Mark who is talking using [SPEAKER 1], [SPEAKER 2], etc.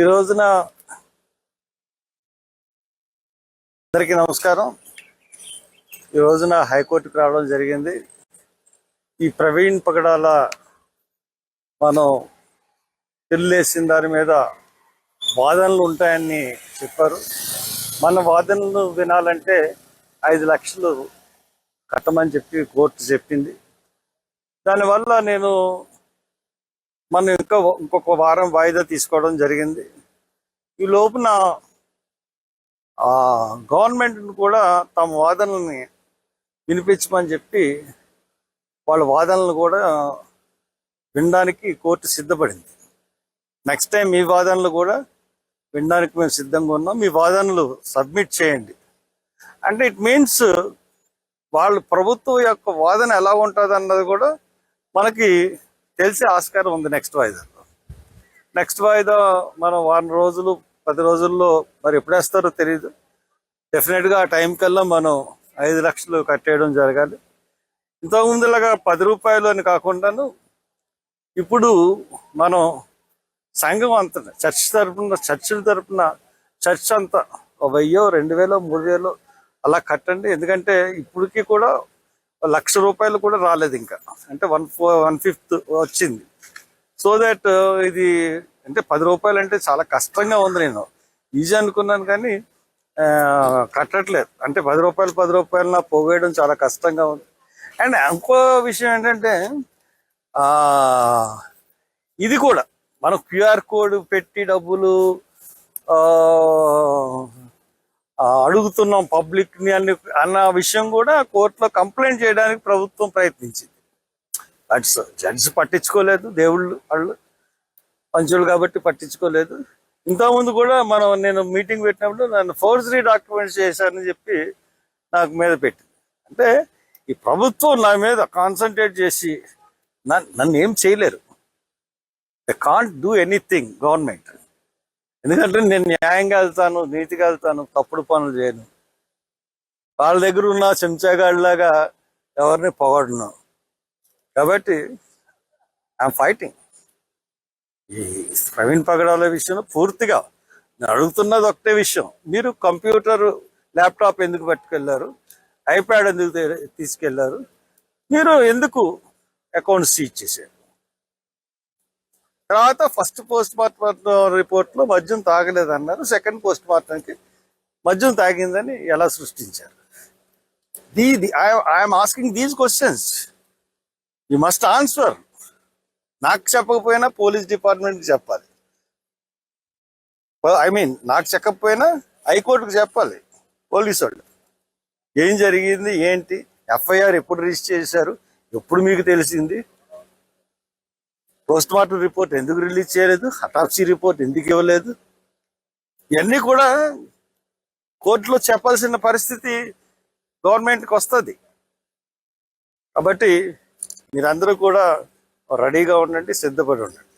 [SPEAKER 1] ఈ రోజున అందరికీ నమస్కారం. ఈ రోజున హైకోర్టుకు రావడం జరిగింది. ఈ ప్రవీణ్ పగడాల మనం పెళ్ళేసిన దాని మీద వాదనలు ఉంటాయని చెప్పారు. మన వాదనలు వినాలంటే ఐదు లక్షలు కట్టమని చెప్పి కోర్టు చెప్పింది. దానివల్ల నేను మనం ఇంకా ఇంకొక వారం వాయిదా తీసుకోవడం జరిగింది. ఈ లోపున గవర్నమెంట్ని కూడా తమ వాదనల్ని వినిపించమని చెప్పి వాళ్ళ వాదనలు కూడా వినడానికి కోర్టు సిద్ధపడింది. నెక్స్ట్ టైం మీ వాదనలు కూడా వినడానికి మేము సిద్ధంగా ఉన్నాం. మీ వాదనలు సబ్మిట్ చేయండి. అంటే ఇట్ మీన్స్ వాళ్ళు ప్రభుత్వం యొక్క వాదన ఎలా ఉంటుంది అన్నది కూడా మనకి తెలిసే ఆస్కారం ఉంది నెక్స్ట్ వాయిదాలో నెక్స్ట్ వాయిదా మనం వారం రోజులు పది రోజుల్లో మరి ఎప్పుడేస్తారో తెలియదు డెఫినెట్గా ఆ టైం కల్లా మనం ఐదు లక్షలు కట్టేయడం జరగాలి. ఇంతకుముందులాగా పది రూపాయలు అని కాకుండాను ఇప్పుడు మనం సంఘం అంత చర్చ్ తరపున చర్చిల తరపున చర్చ్ అంతా ఒక వెయ్యో రెండు వేలో మూడు వేలో అలా కట్టండి. ఎందుకంటే ఇప్పటికీ కూడా లక్ష రూపాయలు కూడా రాలేదు ఇంకా. అంటే వన్ ఫోర్ వన్ ఫిఫ్త్ వచ్చింది. సో దట్ ఇది అంటే పది రూపాయలు అంటే చాలా కష్టంగా ఉంది నేను. ఈజీ అనుకున్నాను కానీ కట్టట్లేదు. అంటే పది రూపాయలు పది రూపాయలు నా పోగేయడం చాలా కష్టంగా ఉంది. అండ్ ఇంకో విషయం ఏంటంటే ఇది కూడా. మనం క్యూఆర్ కోడ్ పెట్టి డబ్బులు అడుగుతున్నాం పబ్లిక్ని అన్ని అన్న విషయం కూడా కోర్టులో కంప్లైంట్ చేయడానికి ప్రభుత్వం ప్రయత్నించింది. అట్స్ జడ్జి పట్టించుకోలేదు దేవుళ్ళు వాళ్ళు పంచులు కాబట్టి పట్టించుకోలేదు. ఇంతకుముందు కూడా మనం నేను మీటింగ్ పెట్టినప్పుడు నన్ను ఫోర్జరీ డాక్యుమెంట్స్ చేశానని చెప్పి నాకు మీద పెట్టింది. అంటే ఈ ప్రభుత్వం నా మీద కాన్సన్ట్రేట్ చేసి నన్ను నన్ను ఏం చేయలేరు. They can't do anything government ఎందుకంటే నేను న్యాయంగా వెళ్తాను నీతిగా వెళ్తాను తప్పుడు పనులు చేయను. వాళ్ళ దగ్గర ఉన్న చెంచాగాడిలాగా ఎవరిని పొగడను. కాబట్టి ఐఎమ్ ఫైటింగ్ ఈ ప్రవీణ్ పగడాల విషయంలో పూర్తిగా నేను అడుగుతున్నది ఒకటే విషయం. మీరు కంప్యూటర్ ల్యాప్టాప్ ఎందుకు పట్టుకెళ్ళారు ఐప్యాడ్ ఎందుకు తీసుకెళ్ళారు? మీరు ఎందుకు అకౌంట్ సీజ్ చేశారు? తర్వాత ఫస్ట్ పోస్ట్ మార్టం రిపోర్ట్లో మద్యం తాగలేదు అన్నారు సెకండ్ పోస్ట్ మార్టంకి మద్యం తాగిందని ఎలా సృష్టించారు? The I'm asking these questions you must answer నాకు చెప్పకపోయినా పోలీస్ డిపార్ట్మెంట్కి చెప్పాలి. ఐ మీన్ నాకు చెప్పకపోయినా హైకోర్టుకు చెప్పాలి. పోలీసు వాళ్ళు. ఏం జరిగింది? ఏంటి? ఎఫ్ఐఆర్ ఎప్పుడు రిజిస్టర్ చేశారు? ఎప్పుడు మీకు తెలిసింది? పోస్ట్ మార్టం రిపోర్ట్ ఎందుకు రిలీజ్ చేయలేదు? హటాప్సీ రిపోర్ట్ ఎందుకు ఇవ్వలేదు? ఇవన్నీ కూడా కోర్టులో చెప్పాల్సిన పరిస్థితి గవర్నమెంట్కి వస్తుంది. కాబట్టి మీరందరూ కూడా రెడీగా ఉండండి సిద్ధపడి ఉండండి.